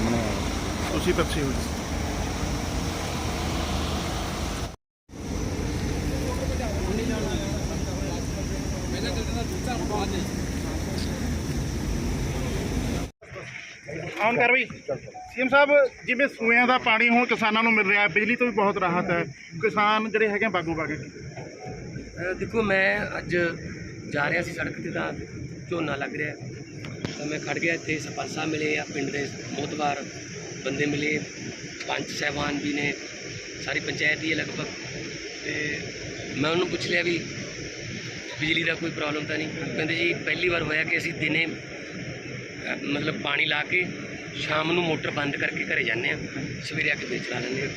ਸਾਹਮਣੇ ਆਇਆ ਤੁਸੀਂ ਤਰਸੇ ਹੋ ਜੀ ਆਨ ਕਰ ਬਈ ਸੀਐਮ ਸਾਹਿਬ ਜਿਵੇਂ ਸੂਇਆਂ ਦਾ ਪਾਣੀ ਹੁਣ ਕਿਸਾਨਾਂ ਨੂੰ ਮਿਲ ਰਿਹਾ ਹੈ ਬਿਜਲੀ ਤੋਂ ਵੀ ਬਹੁਤ ਰਾਹਤ ਹੈ। ਕਿਸਾਨ ਜਿਹੜੇ ਹੈਗੇ ਆ ਬਾਗੋ ਬਾਗੇ ਅ, ਦੇਖੋ ਮੈਂ ਅੱਜ ਜਾ ਰਿਹਾ ਸੀ ਸੜਕ ਤੇ ਤਾਂ ਝੋਨਾ ਲੱਗ ਰਿਹਾ। ਤਾਂ ਮੈਂ ਖੜ ਗਿਆ ਇੱਥੇ, ਸਰਪੰਚ ਸਾਹਿਬ ਮਿਲੇ ਆ, ਪਿੰਡ ਦੇ ਮੋਤਬਾਰ ਬੰਦੇ ਮਿਲੇ, ਪੰਚ ਸਹਿਬਾਨ ਵੀ ਨੇ, ਸਾਰੀ ਪੰਚਾਇਤ ਹੀ ਹੈ ਲਗਭਗ। ਤੇ ਮੈਂ ਉਹਨੂੰ ਪੁੱਛ ਲਿਆ ਵੀ ਬਿਜਲੀ ਦਾ ਕੋਈ ਪ੍ਰੋਬਲਮ ਤਾਂ ਨਹੀਂ? ਕਹਿੰਦੇ ਜੀ, ਪਹਿਲੀ ਵਾਰ ਹੋਇਆ ਕਿ ਅਸੀਂ ਦਿਨੇ ਮਤਲਬ ਪਾਣੀ ਲਾ ਕੇ ਸ਼ਾਮ ਨੂੰ ਮੋਟਰ ਬੰਦ ਕਰਕੇ ਘਰੇ ਜਾਂਦੇ ਆ ਸਵੇਰੇ ਆ ਕੇ ਫੇਰ ਚਲਾ ਲੈਂਦੇ ਆ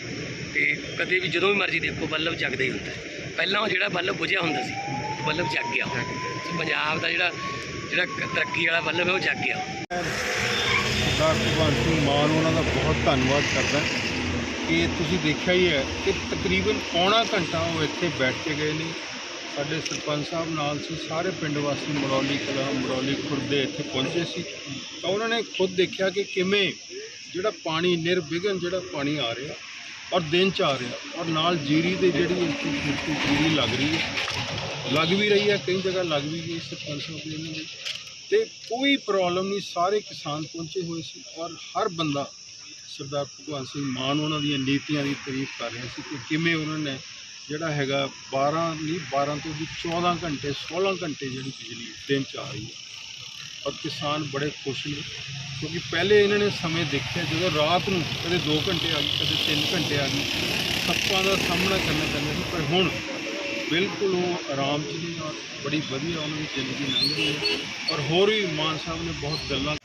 ਤੇ ਕਦੇ ਵੀ ਜਦੋਂ ਵੀ ਮਰਜ਼ੀ ਦੇਖੋ, ਬੱਲਬ ਜਗਦਾ ਹੀ ਹੁੰਦਾ। ਪਹਿਲਾਂ ਉਹ ਜਿਹੜਾ ਬੱਲਬ ਬੁਝਿਆ ਹੁੰਦਾ ਸੀ ਬੱਲਬ ਜਗ ਗਿਆ ਸੋ ਪੰਜਾਬ ਦਾ ਜਿਹੜਾ ਜਿਹੜਾ ਤਰੱਕੀ ਵਾਲਾ ਬੱਲਬ ਹੈ, ਉਹ ਜਗ ਗਿਆ। ਸਰਦਾਰ ਭਗਵੰਤ ਸਿੰਘ ਮਾਨ, ਉਹਨਾਂ ਦਾ ਬਹੁਤ ਧੰਨਵਾਦ ਕਰਦਾ ਕਿ ਤੁਸੀਂ ਦੇਖਿਆ ਹੀ ਹੈ ਕਿ ਤਕਰੀਬਨ ਪੌਣਾ ਘੰਟਾ ਉਹ ਇੱਥੇ ਬੈਠ ਕੇ ਗਏ ਨੇ। ਸਾਡੇ ਸਰਪੰਚ ਸਾਹਿਬ ਨਾਲ ਸੀ, ਸਾਰੇ ਪਿੰਡ ਵਾਸੀ ਮਰੌਲੀ ਕਲਾ ਮਰੌਲੀ ਖੁਰਦੇ ਇੱਥੇ ਪਹੁੰਚੇ ਸੀ। ਤਾਂ ਉਹਨਾਂ ਨੇ ਖੁਦ ਦੇਖਿਆ ਕਿ ਕਿਵੇਂ ਜਿਹੜਾ ਪਾਣੀ ਨਿਰਵਿਘਨ ਜਿਹੜਾ ਪਾਣੀ ਆ ਰਿਹਾ ਔਰ ਦਿਨ ਚ ਆ ਰਿਹਾ ਔਰ ਨਾਲ ਜੀਰੀ ਦੇ ਜਿਹੜੀ ਇੱਥੇ ਜੀਰੀ ਲੱਗ ਰਹੀ ਹੈ। ਲੱਗ ਵੀ ਰਹੀ ਹੈ, ਕਈ ਜਗ੍ਹਾ ਲੱਗ ਵੀ ਗਈ ਸਰਪੰਚ ਸਾਹਿਬ ਦੇ ਇਹਨਾਂ ਦੇ। ਤੇ ਕੋਈ ਪ੍ਰੋਬਲਮ ਨਹੀਂ, ਸਾਰੇ ਕਿਸਾਨ ਪਹੁੰਚੇ ਹੋਏ ਸੀ ਔਰ ਹਰ ਬੰਦਾ ਸਰਦਾਰ ਭਗਵੰਤ ਸਿੰਘ ਮਾਨ ਉਹਨਾਂ ਦੀਆਂ ਨੀਤੀਆਂ ਦੀ ਤਾਰੀਫ ਕਰ ਰਿਹਾ ਸੀ ਕਿ ਕਿਵੇਂ ਉਹਨਾਂ ਨੇ ਜਿਹੜਾ ਹੈਗਾ 12 ਨਹੀਂ 12 ਤੋਂ ਵੀ 14 ਘੰਟੇ 16 ਘੰਟੇ ਜਿਹੜੀ ਬਿਜਲੀ ਦਿਨ ਚ ਆ ਰਹੀ ਹੈ। ਔਰ ਕਿਸਾਨ ਬੜੇ ਖੁਸ਼ ਨੇ, ਕਿਉਂਕਿ ਪਹਿਲੇ ਇਹਨਾਂ ਨੇ ਸਮੇਂ ਦੇਖਿਆ, ਜਦੋਂ ਰਾਤ ਨੂੰ ਕਦੇ 2 ਘੰਟੇ ਆ ਗਈ, ਕਦੇ 3 ਘੰਟੇ ਆ ਗਈ ਸੱਪਾਂ ਦਾ ਸਾਹਮਣਾ ਕਰਨਾ ਪੈਂਦਾ ਸੀ, ਪਰ ਹੁਣ ਬਿਲਕੁਲ ਉਹ ਆਰਾਮ ਚ ਨੇ ਔਰ ਬੜੀ ਵਧੀਆ ਉਹਨਾਂ ਦੀ ਜ਼ਿੰਦਗੀ ਲੰਘ ਰਹੀ ਹੈ। ਔਰ ਹੋਰ ਵੀ ਮਾਨ ਸਾਹਿਬ ਨੇ ਬਹੁਤ ਗੱਲਾਂ